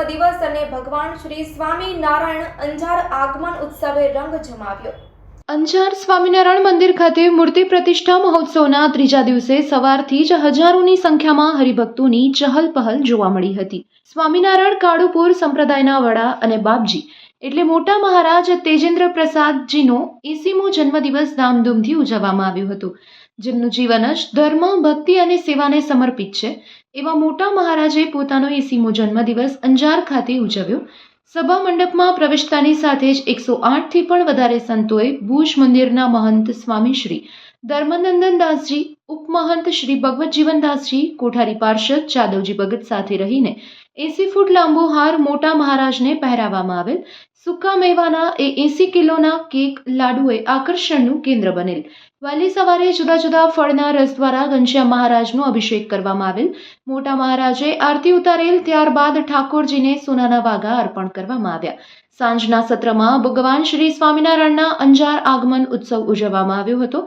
જન્મદિવસ અને ભગવાન શ્રી સ્વામી નારાયણ અંજાર આગમન ઉત્સવે રંગ જમાવ્યો. અંજાર સ્વામિનારાયણ મંદિર ખાતે મૂર્તિ પ્રતિષ્ઠા મહોત્સવના ત્રીજા દિવસે સવારથી જ હજારોની સંખ્યામાં હરિભક્તોની ચહલ પહલ જોવા મળી હતી. સ્વામિનારાયણ કાળુપુર સંપ્રદાયના વડા અને બાપજી એટલે મોટા મહારાજ તેજેન્દ્ર પ્રસાદજીનો એસીમો જન્મદિવસ ધામધૂમથી ઉજવવામાં આવ્યું હતું. જેમનું જીવન જ ધર્મ, ભક્તિ અને સેવાને સમર્પિત છે. એવા મોટા મહારાજે પોતાનો એસીમો જન્મદિવસ અંજાર ખાતે ઉજવ્યો. સભા મંડપમાં પ્રવેશતાની સાથે જ એકસો આઠથી પણ વધારે સંતોએ ભુજ મંદિરના મહંત સ્વામી શ્રી ધર્મનંદન દાસજી, ઉપમહંત શ્રી ભગવત જીવનદાસજી કોઠારી પાર્ષદ જાદવજી ભગત સાથે રહીને એસી ફૂટ લાંબો હાર મોટા મહારાજને પહેરાવવામાં આવેલ. સૂકા મેવાના એ એસી કિલોના કેક લાડુ એ આકર્ષણનું કેન્દ્ર બનેલ. વહેલી સવારે જુદા જુદા ફળના રસ દ્વારા ઘનશ્યામ મહારાજનો અભિષેક કરવામાં આવેલ. મોટા મહારાજે આરતી ઉતારેલ, ત્યારબાદ ઠાકોરજીને સોનાના વાઘા અર્પણ કરવામાં આવ્યા. સાંજના સત્રમાં ભગવાન શ્રી સ્વામિનારાયણના અંજાર આગમન ઉત્સવ ઉજવવામાં આવ્યો હતો.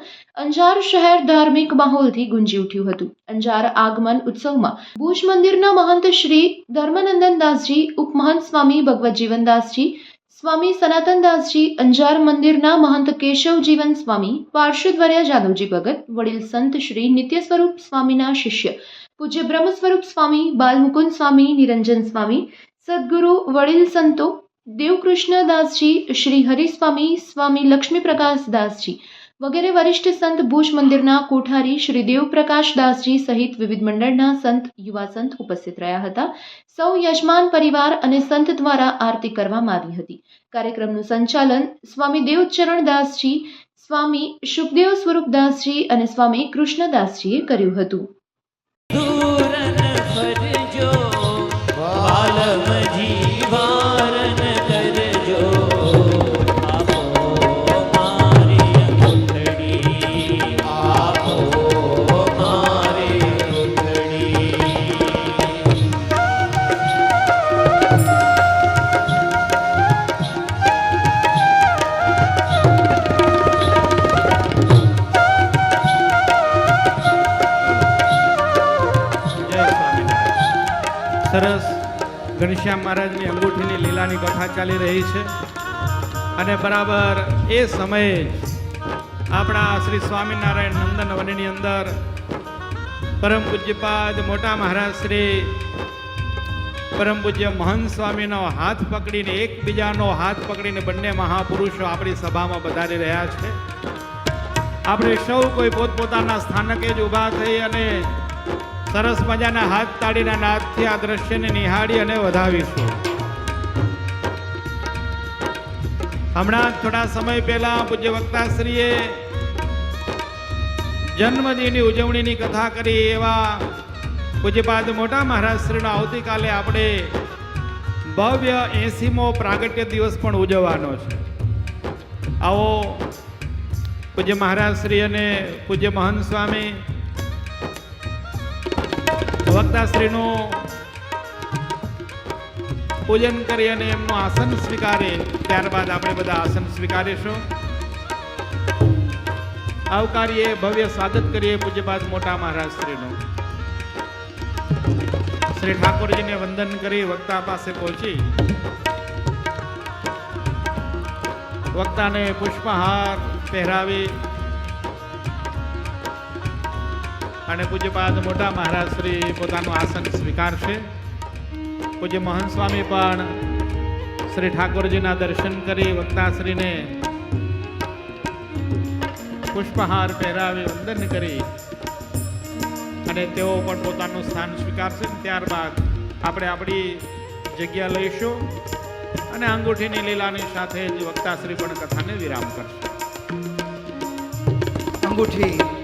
અંજાર શહેર ધાર્મિક માહોલથી ગુંજી ઉઠ્યું હતું. અંજાર આગમન ઉત્સવમાં ભુજ મંદિરના મહંત શ્રી ધર્મનંદન દાસજી ઉપમહંત સ્વામી ભગવત જીવનદાસજી, સ્વામી સનાતનદાસજી, અંજાર મંદિરના મહંત કેશવ જીવન સ્વામી પાર્ષદવર્ય જાદવજી ભગત, વડીલ સંત શ્રી નિત્ય સ્વરૂપ સ્વામીના શિષ્ય, પૂજ્ય બ્રહ્મ સ્વરૂપ સ્વામી, બાલમુકુંદ સ્વામી, નિરંજન સ્વામી, સદગુરુ, વડીલ સંતો દેવકૃષ્ણ દાસજી શ્રી હરિસ્વામી સ્વામી લક્ષ્મી પ્રકાશ દાસજી વગેરે વરિષ્ઠ સંત ભુજ મંદિરના કોઠારી શ્રી દેવપ્રકાશ દાસજી સહિત વિવિધ મંડળના સંત, યુવા સંત ઉપસ્થિત રહ્યા હતા. સૌ યજમાન પરિવાર અને સંત દ્વારા આરતી કરવામાં આવી હતી. કાર્યક્રમનું સંચાલન સ્વામી દેવચરણ દાસજી, સ્વામી શુકદેવ સ્વરૂપદાસજી અને સ્વામી કૃષ્ણદાસજીએ કર્યું હતું. સરસ ઘનશ્યામ મહારાજની અંગૂઠીની લીલાની કથા ચાલી રહી છે. અને બરાબર એ સમયે આપણા શ્રી સ્વામિનારાયણ નંદન વનની અંદર પરમ પૂજ્યપાદ મોટા મહારાજ શ્રી પરમ પૂજ્ય મહંત સ્વામીનો હાથ પકડીને, એકબીજાનો હાથ પકડીને બંને મહાપુરુષો આપણી સભામાં વધારી રહ્યા છે. આપણે સૌ કોઈ પોતપોતાના સ્થાનકે જ ઊભા થઈ અને સરસ મજાના હાથ તાળીના નાદથી આ દ્રશ્યને નિહાળી અને વધાવીશું. હમણાં થોડા સમય પહેલા પૂજ્ય વક્તાશ્રીએ જન્મદિનની ઉજવણીની કથા કરી એવા પૂજ્યપાદ મોટા મહારાજશ્રીનો આવતીકાલે આપણે ભવ્ય એસીમો પ્રાગટ્ય દિવસ પણ ઉજવવાનો છે. આવો પૂજ્ય મહારાજશ્રી અને પૂજ્ય મહંત સ્વામી વક્તાશ્રીનું પૂજન કરી અને એમનું આસન સ્વીકારે, ત્યારબાદ આપણે બધા આસન સ્વીકારીશું. આવકારીએ, ભવ્ય સ્વાગત કરીએ પૂજ્યપાદ મોટા મહારાજશ્રીનું શ્રી ઠાકોરજીને વંદન કરી વક્તા પાસે પહોંચી. વક્તાને પુષ્પહાર પહેરાવી અને પૂજ્યપાદ મોટા મહારાજ શ્રી પોતાનું આસન સ્વીકારશે. પૂજ્ય મહંત સ્વામી પણ શ્રી ઠાકોરજીના દર્શન કરી વક્તાશ્રીને પુષ્પહાર પહેરાવી વંદન કરી અને તેઓ પણ પોતાનું સ્થાન સ્વીકારશે. ત્યારબાદ આપણે આપણી જગ્યા લઈશું અને અંગૂઠીની લીલાની સાથે જ વક્તાશ્રી પણ કથાને વિરામ કરશે. અંગૂઠી.